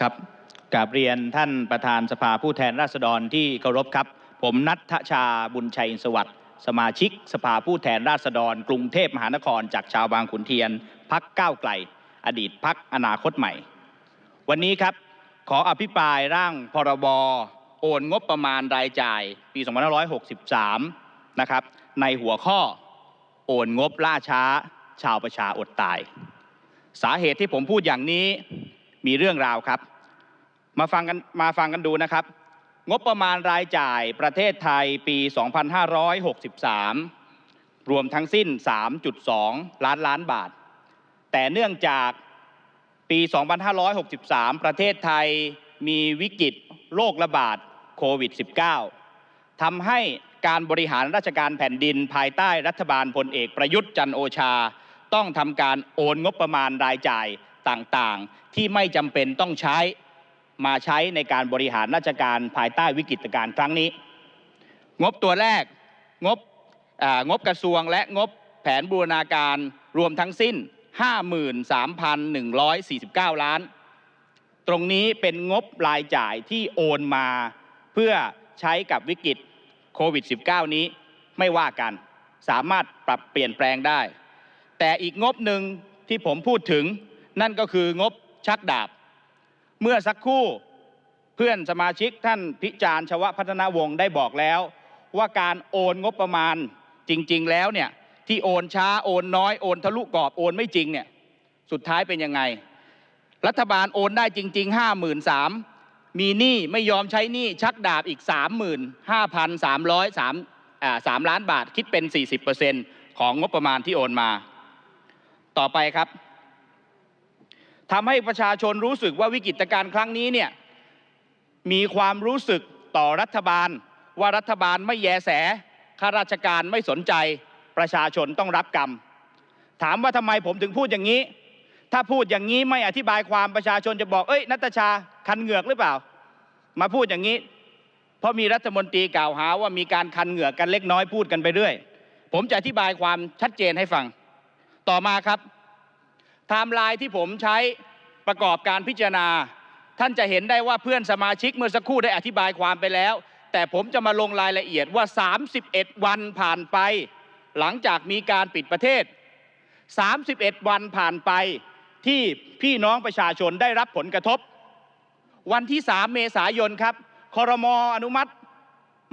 ครับกราบเรียนท่านประธานสภาผู้แทนราษฎรที่เคารพครับ ผมนัทชาบุญชัยอินสวัสดิ์สมาชิก สภาผู้แทนราษฎร กรุงเทพมหานคร จากชาวบางขุนเทียนพักก้าวไกล อดีตพักอนาคตใหม่ วันนี้ครับขออภิปรายร่างพรบโอนงบประมาณรายจ่ายปี2563 นะครับ ในหัวข้อโอนงบล่าช้า ชาวประชาอดตาย สาเหตุที่ผมพูดอย่างนี้ มีเรื่องราวครับ มาฟังกันมาฟังกันดูนะครับ งบประมาณรายจ่ายประเทศไทยปี 2563 รวมทั้งสิ้น 3.2 ล้านล้านบาท แต่เนื่องจากปี 2563 ประเทศไทยมีวิกฤตโรคระบาดโควิด -19 ทำให้การบริหารราชการแผ่นดินภายใต้รัฐบาลพลเอกประยุทธ์จันโอชา ต้องทำการโอนงบประมาณรายจ่าย ต่างๆ ที่ไม่จำเป็นต้องใช้มาใช้ในการบริหารราชการภายใต้วิกฤตการณ์ครั้งนี้ งบตัวแรกงบงบกระทรวงและงบแผนบูรณาการรวมทั้งสิ้น 53,149 ล้าน ตรงนี้เป็นงบรายจ่ายที่โอนมาเพื่อใช้กับวิกฤตโควิด -19 นี้ไม่ว่ากัน สามารถปรับเปลี่ยนแปลงได้ แต่อีกงบหนึ่งที่ผมพูดถึง นั่นก็คืองบชักดาบ เมื่อสักครู่เพื่อนสมาชิกท่านพิจารณ์ชวพัฒนาวงศ์ได้บอกแล้ว ว่าการโอนงบประมาณจริง ๆ แล้วเนี่ยที่โอนช้าโอนน้อยโอนทะลุกรอบโอนไม่จริงเนี่ยสุดท้ายเป็นยังไง รัฐบาลโอนได้จริงๆห้าหมื่นสามมีหนี้ไม่ยอมใช้หนี้ชักดาบอีกสามหมื่นห้าพันสามร้อยสามอ่าสามล้านบาทคิดเป็นสี่สิบเปอร์เซ็นต์ของงบประมาณที่โอนมา ต่อไปครับ ทำให้ประชาชนรู้สึกว่าวิกฤตการณ์ครั้งนี้เนี่ยมีความรู้สึกต่อรัฐบาล ว่ารัฐบาลไม่แยแสข้าราชการไม่สนใจประชาชนต้องรับกรรม ถามว่าทำไมผมถึงพูดอย่างนี้ ถ้าพูดอย่างนี้ไม่อธิบายความประชาชนจะบอกเอ้ยนัตชาคันเหงือกหรือเปล่า มาพูดอย่างนี้ เพราะมีรัฐมนตรีกล่าวหาว่ามีการคันเหงือกกันเล็กน้อยพูดกันไปเรื่อย ผมจะอธิบายความชัดเจนให้ฟัง ต่อมาครับ ไทม์ไลน์ที่ผมใช้ประกอบการพิจารณา ท่านจะเห็นได้ว่าเพื่อนสมาชิกเมื่อสักครู่ได้อธิบายความไปแล้ว แต่ผมจะมาลงรายละเอียดว่า 31 วันผ่านไป หลังจากมีการปิดประเทศ 31 วันผ่านไปที่พี่น้องประชาชนได้รับผลกระทบ วันที่ 3 เมษายนครับคอรมออนุมัติ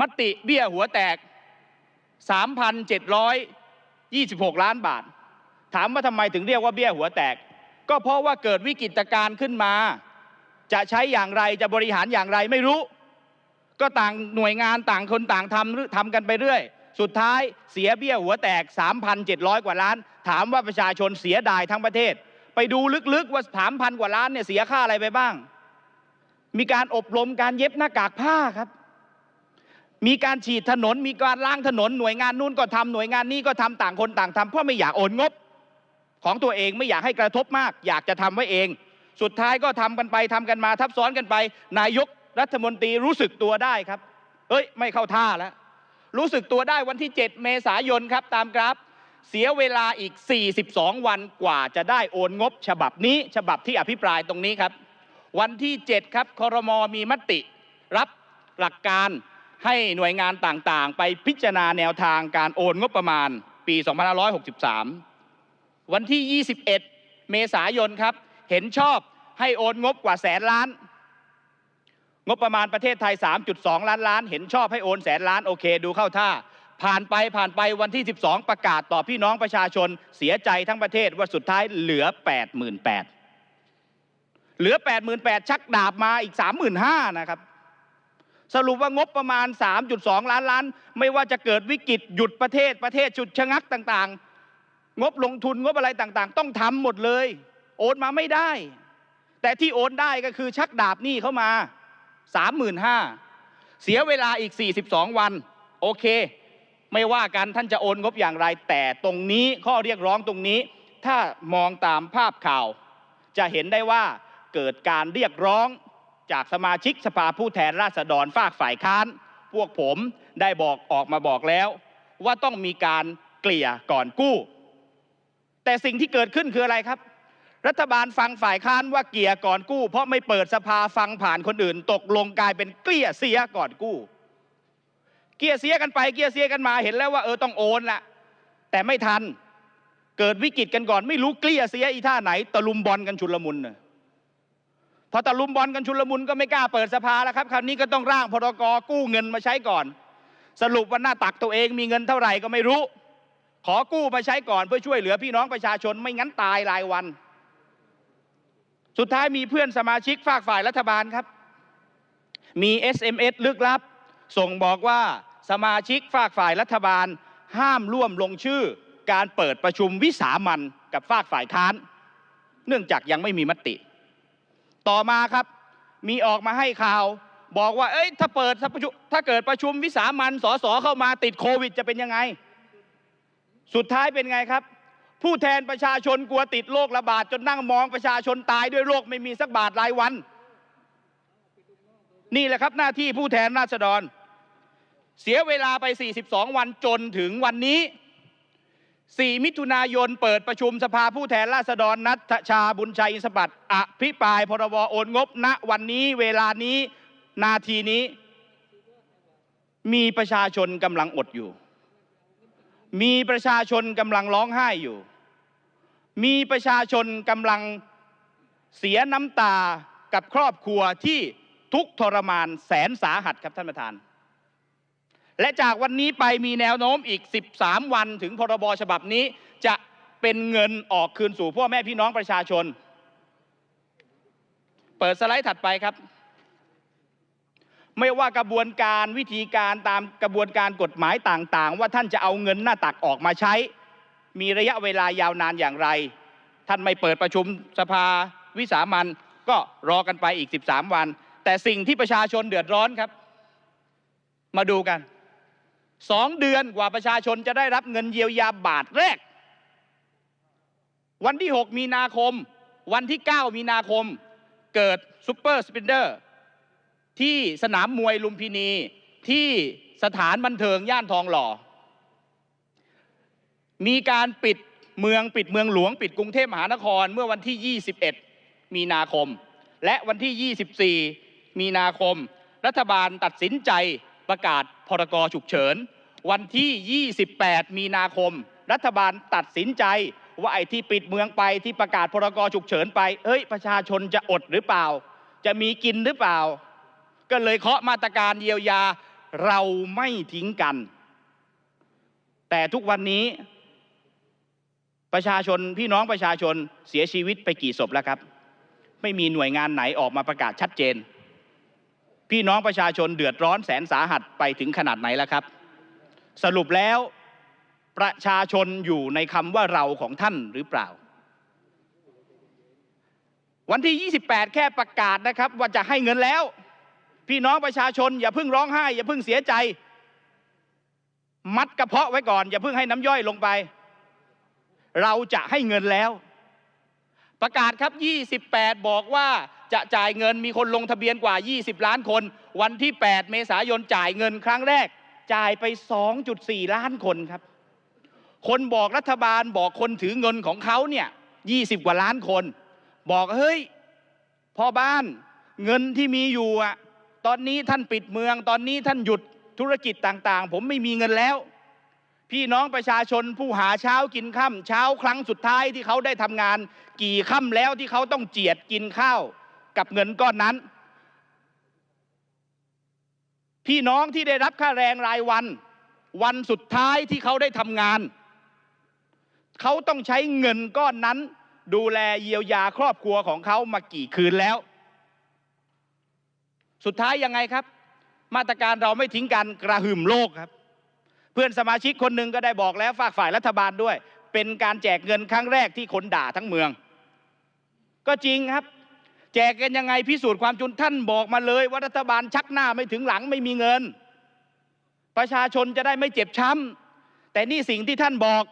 มติเบี้ยหัวแตก 3,726 ล้านบาท ถามว่าทำไมถึงเรียกว่าเบี้ยหัวแตก ก็เพราะว่าเกิดวิกฤตการณ์ขึ้นมา จะใช้อย่างไรจะบริหารอย่างไรไม่รู้ ก็ต่างหน่วยงานต่างคนต่างทำทำกันไปเรื่อย สุดท้ายเสียเบี้ยหัวแตก 3,700 กว่าล้าน ถามว่าประชาชนเสียดายทั้งประเทศ ไปดูลึกๆว่าสามพันกว่าล้านเนี่ยเสียค่าอะไรไปบ้าง มีการอบรมการเย็บหน้ากากผ้าครับมีการฉีดถนนมีการล้างถนนหน่วยงานนู้นก็ทำหน่วยงานนี้ก็ทำต่างคนต่างทำเพราะไม่อยากโอนงบ ของตัวเองไม่อยากให้กระทบมาก อยากจะทำไว้เอง สุดท้ายก็ทำกันไปทำกันมาทับซ้อนกันไป นายกรัฐมนตรีรู้สึกตัวได้ครับเอ้ย ไม่เข้าท่าแล้ว รู้สึกตัวได้วันที่ 7 เมษายนครับตามกราฟ เสียเวลาอีก 42 วันกว่าจะได้โอนงบ ฉบับนี้ฉบับที่อภิปรายตรงนี้ครับ วันที่ 7 ครับคอรมอมีมติ รับหลักการให้หน่วยงานต่างๆ ไปพิจารณาแนวทางการโอนงบประมาณปี 2563 วันที่ 21 เมษายนครับ เห็นชอบให้โอนงบกว่าแสนล้าน งบประมาณประเทศไทย 3.2 ล้านล้าน เห็นชอบให้โอนแสนล้านโอเค ดูเข้าท่า ผ่านไปผ่านไปวันที่ 12 ประกาศต่อพี่น้องประชาชนเสียใจทั้งประเทศว่าสุดท้ายเหลือ 88,000เหลือ 88,000ชักดาบมาอีก 35,000นะครับสรุปว่างบประมาณ 3.2 ล้านล้าน ไม่ว่าจะเกิดวิกฤตหยุดประเทศประเทศฉุดชะงักต่างๆ งบลงทุนงบอะไรต่างๆ ต้องทำหมดเลย โอนมาไม่ได้ แต่ที่โอนได้ก็คือชักดาบหนี้เข้ามา35,000เสียเวลาอีก 42 วัน โอเค ไม่ว่ากันท่านจะโอนงบอย่างไร แต่ตรงนี้ข้อเรียกร้องตรงนี้ ถ้ามองตามภาพข่าว จะเห็นได้ว่าเกิดการเรียกร้องจากสมาชิกสภาผู้แทนราษฎรฝากฝ่ายค้าน พวกผมได้บอกออกมาบอกแล้ว ว่าต้องมีการเกลี่ยก่อนกู้ แต่สิ่งที่เกิดขึ้นคืออะไรครับ รัฐบาลฟังฝ่ายค้านว่าเกลี่ยก่อนกู้ เพราะไม่เปิดสภาฟังผ่านคนอื่น ตกลงกลายเป็นเกลี้ยเสียก่อนกู้ เกลี้ยเสียกันไปเกลี้ยเสียกันมาเห็นแล้วว่าเออต้องโอนละแต่ไม่ทันเกิดวิกฤตกันก่อนไม่รู้เกลี้ยเสียอีท่าไหนตะลุมบอลกันชุลมุนน่พอตะลุมบอลกันชุลมุนก็ไม่กล้าเปิดสภาแล้วครับ คราวนี้ก็ต้องร่างพรกกู้เงินมาใช้ก่อน สรุปว่าหน้าตักตัวเองมีเงินเท่าไหร่ก็ไม่รู้ ขอกู้มาใช้ก่อนเพื่อช่วยเหลือพี่น้องประชาชนไม่งั้นตายรายวัน สุดท้ายมีเพื่อนสมาชิกฝากฝ่ายรัฐบาลครับ มี SMS ลึกลับ ส่งบอกว่าสมาชิกฝากฝ่ายรัฐบาล ห้ามร่วมลงชื่อ การเปิดประชุมวิสามันกับฝากฝ่ายค้าน เนื่องจากยังไม่มีมติ ต่อมาครับมีออกมาให้ข่าวบอกว่า เอ้ย ถ้าเปิดประชุมถ้าเกิดประชุมวิสามันสสเข้ามาติดโควิด จะเป็นยังไง สุดท้ายเป็นไงครับ ผู้แทนประชาชนกลัวติดโรคระบาดจนนั่งมองประชาชนตายด้วยโรคไม่มีสักบาทรายวัน นี่แหละครับหน้าที่ผู้แทนราษฎร เสียเวลาไป 42 วันจนถึงวันนี้ 4 มิถุนายนเปิดประชุมสภาผู้แทนราษฎรนัทชาบุญชัยอิสบัตอภิปรายพรบโอนงบณวันนี้เวลานี้นาทีนี้ มีประชาชนกำลังอดอยู่ มีประชาชนกำลังร้องไห้อยู่ มีประชาชนกำลังเสียน้ำตากับครอบครัวที่ทุกทรมานแสนสาหัสครับท่านประธาน และจากวันนี้ไปมีแนวโน้มอีก 13 วันถึงพรบฉบับนี้จะเป็นเงินออกคืนสู่พ่อแม่พี่น้องประชาชน เปิดสไลด์ถัดไปครับ ไม่ว่ากระบวนการวิธีการตามกระบวนการกฎหมายต่าง ๆ ว่าท่านจะเอาเงินหน้าตักออกมาใช้ มีระยะเวลายาวนานอย่างไร ท่านไม่เปิดประชุมสภาวิสามันก็รอกันไปอีก 13 วัน แต่สิ่งที่ประชาชนเดือดร้อนครับ มาดูกันสองเดือนกว่าประชาชนจะได้รับเงินเยียวยาบาทแรก วันที่ 6 มีนาคม วันที่ 9 มีนาคม เกิดซูเปอร์สปินเดอร์ ที่สนามมวยลุมพินีที่สถานบันเทิงย่านทองหล่อ มีการปิดเมืองปิดเมืองหลวงปิดกรุงเทพมหานครเมื่อวันที่ 21 มีนาคม และวันที่ 24 มีนาคม รัฐบาลตัดสินใจประกาศพรกฉุกเฉิน วันที่ 28 มีนาคม รัฐบาลตัดสินใจว่าไอ้ที่ปิดเมืองไปที่ประกาศพรกฉุกเฉินไปเอ้ยประชาชนจะอดหรือเปล่า จะมีกินหรือเปล่า ก็เลยเคาะมาตรการเยียวยาเราไม่ทิ้งกัน แต่ทุกวันนี้ประชาชนพี่น้องประชาชนเสียชีวิตไปกี่ศพแล้วครับ ไม่มีหน่วยงานไหนออกมาประกาศชัดเจน พี่น้องประชาชนเดือดร้อนแสนสาหัสไปถึงขนาดไหนแล้วครับ สรุปแล้วประชาชนอยู่ในคำว่าเราของท่านหรือเปล่า วันที่ 28 แค่ประกาศนะครับ ว่าจะให้เงินแล้ว พี่น้องประชาชน อย่าเพิ่งร้องไห้ อย่าเพิ่งเสียใจ มัดกระเพาะไว้ก่อน อย่าเพิ่งให้น้ำย่อยลงไป เราจะให้เงินแล้ว ประกาศครับ 28 บอกว่าจะจ่ายเงินมีคนลงทะเบียนกว่า 20 ล้านคน วันที่ 8 เมษายนจ่ายเงินครั้งแรก จ่ายไป 2.4 ล้านคนครับ คนบอกรัฐบาลบอกคนถือเงินของเขาเนี่ย 20 กว่าล้านคน บอกเฮ้ยพ่อบ้านเงินที่มีอยู่อะ ตอนนี้ท่านปิดเมือง ตอนนี้ท่านหยุดธุรกิจต่างๆ ผมไม่มีเงินแล้ว พี่น้องประชาชนผู้หาเช้ากินค่ำเช้าครั้งสุดท้ายที่เขาได้ทำงาน กี่ค่ำแล้วที่เขาต้องเจียดกินข้าวกับเงินก้อนนั้น พี่น้องที่ได้รับค่าแรงรายวัน วันสุดท้ายที่เขาได้ทำงาน เขาต้องใช้เงินก้อนนั้น ดูแลเยียวยาครอบครัวของเขามากี่คืนแล้ว สุดท้ายยังไงครับ มาตรการเราไม่ทิ้งกันกระหึ่มโลกครับ เพื่อนสมาชิกคนหนึ่งก็ได้บอกแล้วฝากฝ่ายรัฐบาลด้วย เป็นการแจกเงินครั้งแรกที่คนด่าทั้งเมือง ก็จริงครับ แจกกันยังไงพิสูจน์ความจุนท่านบอกมาเลยว่ารัฐบาลชักหน้าไม่ถึงหลังไม่มีเงิน ประชาชนจะได้ไม่เจ็บช้ำแต่นี่สิ่งที่ท่านบอก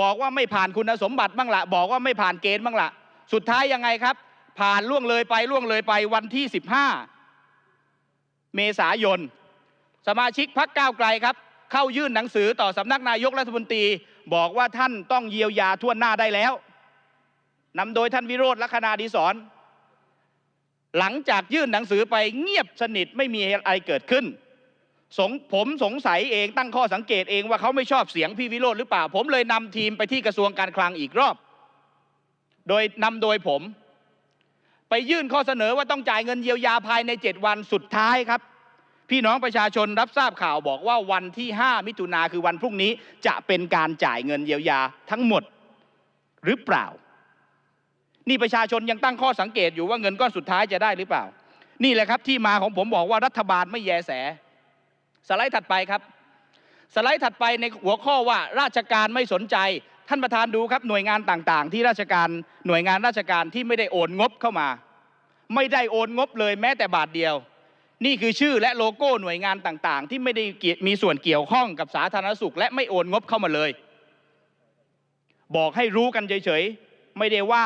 บอกว่าไม่ผ่านคุณสมบัติบ้างละบอกว่าไม่ผ่านเกณฑ์บ้างละสุดท้ายยังไงครับ ผ่านล่วงเลยไปล่วงเลยไปวันที่ 15 เมษายน สมาชิกพักก้าวไกลครับ เข้ายื่นหนังสือต่อสำนักนายกรัฐมนตรี บอกว่าท่านต้องเยียวยาทั่วหน้าได้แล้วนำโดยท่านวิโรธลัคนาดีสอนหลังจากยื่นหนังสือไปเงียบสนิทไม่มีอะไรเกิดขึ้นสงผมสงสัยเองตั้งข้อสังเกตเองว่าเขาไม่ชอบเสียงพี่วิโรธหรือเปล่า ผมเลยนำทีมไปที่กระทรวงการคลังอีกรอบ โดยนำโดยผม ไปยื่นข้อเสนอว่าต้องจ่ายเงินเยียวยาภายใน 7 วันสุดท้ายครับ พี่น้องประชาชนรับทราบข่าวบอกว่าวันที่ 5 มิถุนาคือวันพรุ่งนี้จะเป็นการจ่ายเงินเยียวยาทั้งหมดหรือเปล่า นี่ประชาชนยังตั้งข้อสังเกตอยู่ว่าเงินก้อนสุดท้ายจะได้หรือเปล่า นี่แหละครับที่มาของผมบอกว่ารัฐบาลไม่แยแส สไลด์ถัดไปครับ สไลด์ถัดไปในหัวข้อว่าราชการไม่สนใจ ท่านประธานดูครับหน่วยงานต่างๆ ที่ราชการหน่วยงานราชการที่ไม่ได้โอนงบเข้ามา ไม่ได้โอนงบเลยแม้แต่บาทเดียว นี่คือชื่อและโลโก้หน่วยงานต่างๆ ที่ไม่ได้มีส่วนเกี่ยวข้องกับสาธารณสุข และไม่โอนงบเข้ามาเลย บอกให้รู้กันเฉยๆไม่ได้ว่า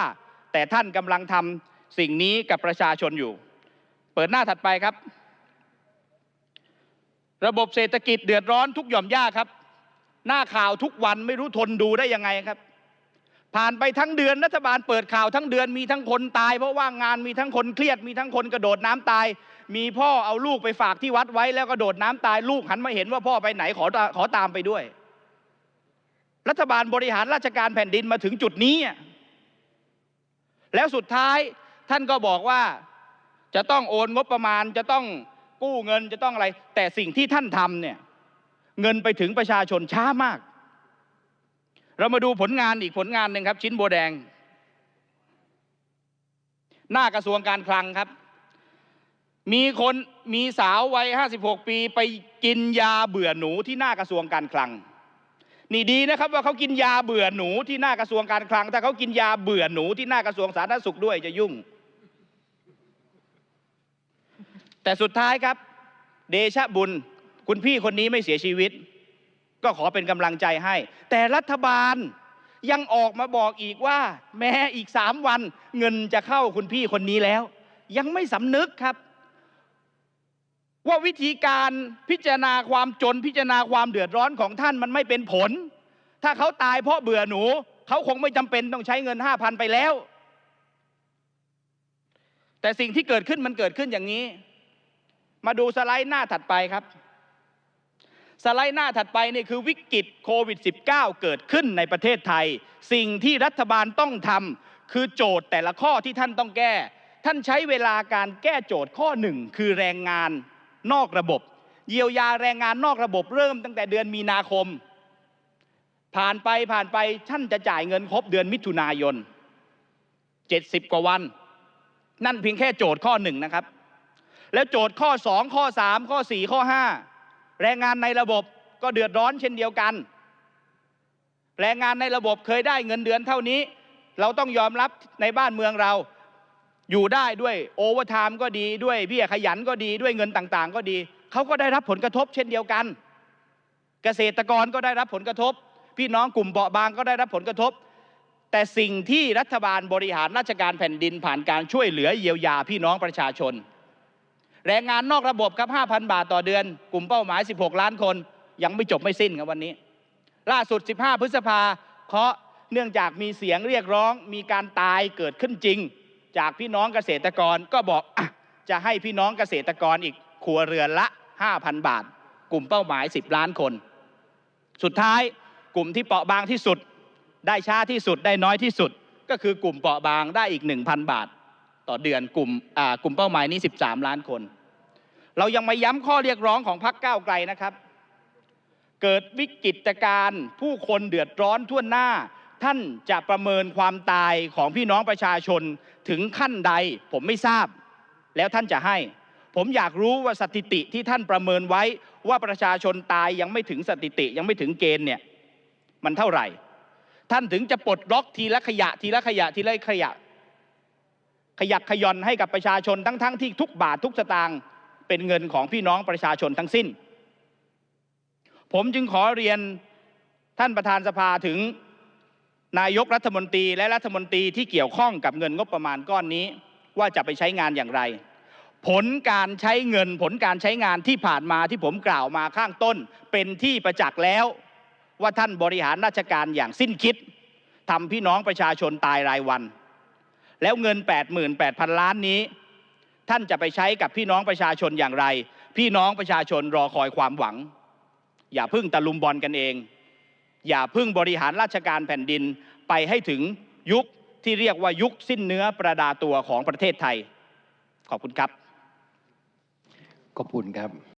แต่ท่านกำลังทำสิ่งนี้กับประชาชนอยู่ เปิดหน้าถัดไปครับ ระบบเศรษฐกิจเดือดร้อนทุกหย่อมย่าครับ หน้าข่าวทุกวันไม่รู้ทนดูได้ยังไงครับ ผ่านไปทั้งเดือนรัฐบาลเปิดข่าวทั้งเดือนมีทั้งคนตาย เพราะว่างงานมีทั้งคนเครียดมีทั้งคนกระโดดน้ำตาย มีพ่อเอาลูกไปฝากที่วัดไว้แล้วกระโดดน้ำตายลูกหันมาเห็นว่าพ่อไปไหนขอขอตามไปด้วย รัฐบาลบริหารราชการแผ่นดินมาถึงจุดนี้ แล้วสุดท้ายท่านก็บอกว่าจะต้องโอนงบประมาณจะต้องกู้เงินจะต้องอะไร แต่สิ่งที่ท่านทำเนี่ย เงินไปถึงประชาชนช้ามาก เรามาดูผลงานอีกผลงานหนึ่งครับ ชิ้นโบวแดง หน้ากระทรวงการคลังครับ มีคนมีสาววัย 56 ปีไปกินยาเบื่อหนูที่หน้ากระทรวงการคลัง นี่ดีนะครับว่าเขากินยาเบื่อหนูที่หน้ากระทรวงการคลัง ถ้าเขากินยาเบื่อหนูที่หน้ากระทรวงสาธารณสุขด้วยจะยุ่ง แต่สุดท้ายครับ เดชะบุญ คุณพี่คนนี้ไม่เสียชีวิต ก็ขอเป็นกำลังใจให้ แต่รัฐบาลยังออกมาบอกอีกว่า แม้อีกสามวัน เงินจะเข้าคุณพี่คนนี้แล้ว ยังไม่สำนึกครับ ว่าวิธีการพิจารณาความจนพิจารณาความเดือดร้อนของท่านมันไม่เป็นผล ถ้าเขาตายเพราะเบื่อหนู เขาคงไม่จำเป็นต้องใช้เงินห้าพันไปแล้ว แต่สิ่งที่เกิดขึ้นมันเกิดขึ้นอย่างนี้ มาดูสไลด์หน้าถัดไปครับ สไลด์หน้าถัดไปนี่คือวิกฤตโควิด -19 เกิดขึ้นในประเทศไทย สิ่งที่รัฐบาลต้องทำคือโจทย์แต่ละข้อที่ท่านต้องแก้ ท่านใช้เวลาการแก้โจทย์ข้อหนึ่งคือแรงงานนอกระบบ เยียวยาแรงงานนอกระบบเริ่มตั้งแต่เดือนมีนาคม ผ่านไปผ่านไปท่านจะจ่ายเงินครบเดือนมิถุนายน 70 กว่าวัน นั่นเพียงแค่โจทย์ข้อหนึ่งนะครับ แล้วโจทย์ข้อ 2 ข้อ 3 ข้อ 4 ข้อ 5 แรงงานในระบบก็เดือดร้อนเช่นเดียวกัน แรงงานในระบบเคยได้เงินเดือนเท่านี้ เราต้องยอมรับในบ้านเมืองเราอยู่ได้ด้วยโอเวอร์ไทม์ก็ดีด้วยเบี้ยขยันก็ดีด้วยเงินต่างๆ ก็ดี เขาก็ได้รับผลกระทบเช่นเดียวกัน เกษตรกรก็ได้รับผลกระทบ พี่น้องกลุ่มเปราบางก็ได้รับผลกระทบ แต่สิ่งที่รัฐบาลบริหารราชการแผ่นดินผ่านการช่วยเหลือเยียวยาพี่น้องประชาชน แรงงานนอกระบบครับ 5,000 บาทต่อเดือน กลุ่มเป้าหมาย 16 ล้านคน ยังไม่จบไม่สิ้นครับวันนี้ ล่าสุด 15 พฤษภาเคาะเนื่องจากมีเสียงเรียกร้อง มีการตายเกิดขึ้นจริง จากพี่น้องเกษตรกรก็บอกอะจะให้พี่น้องเกษตรกรอีกครัวเรือนละ 5,000 บาท กลุ่มเป้าหมาย 10 ล้านคน สุดท้ายกลุ่มที่เปราะบางที่สุด ได้ช้าที่สุดได้น้อยที่สุด ก็คือกลุ่มเปราะบางได้อีก 1,000 บาท ต่อเดือนกลุ่มกลุ่มเป้าหมายนี้ 13 ล้านคน เรายังมาย้ำข้อเรียกร้องของพรรคก้าวไกลนะครับ เกิดวิกฤตการณ์ผู้คนเดือดร้อนทั่วหน้า ท่านจะประเมินความตายของพี่น้องประชาชนถึงขั้นใดผมไม่ทราบ แล้วท่านจะให้ ผมอยากรู้ว่าสถิติที่ท่านประเมินไว้ว่าประชาชนตายยังไม่ถึงสถิติยังไม่ถึงเกณฑ์เนี่ยมันเท่าไหร่ ท่านถึงจะปลดล็อกทีละขยะทีละขยะทีละขยะ ขยักขย่อนให้กับประชาชนทั้งๆทที่ทุกบาททุกสตางค์ เป็นเงินของพี่น้องประชาชนทั้งสิ้น ผมจึงขอเรียนท่านประธานสภาถึงนายกรัฐมนตรีและรัฐมนตรีที่เกี่ยวข้องกับเงินงบประมาณก้อนนี้ ว่าจะไปใช้งานอย่างไร ผลการใช้เงินผลการใช้งานที่ผ่านมาที่ผมกล่าวมาข้างต้น เป็นที่ประจักษ์แล้ว ว่าท่านบริหารราชการอย่างสิ้นคิดทำพี่น้องประชาชนตายรายวัน แล้วเงิน 88,000 ล้านนี้ ท่านจะไปใช้กับพี่น้องประชาชนอย่างไร พี่น้องประชาชนรอคอยความหวัง อย่าพึ่งตะลุมบอลกันเอง อย่าพึ่งบริหารราชการแผ่นดินไปให้ถึงยุคที่เรียกว่ายุคสิ้นเนื้อประดาตัวของประเทศไทย ขอบคุณครับ ขอบคุณครับ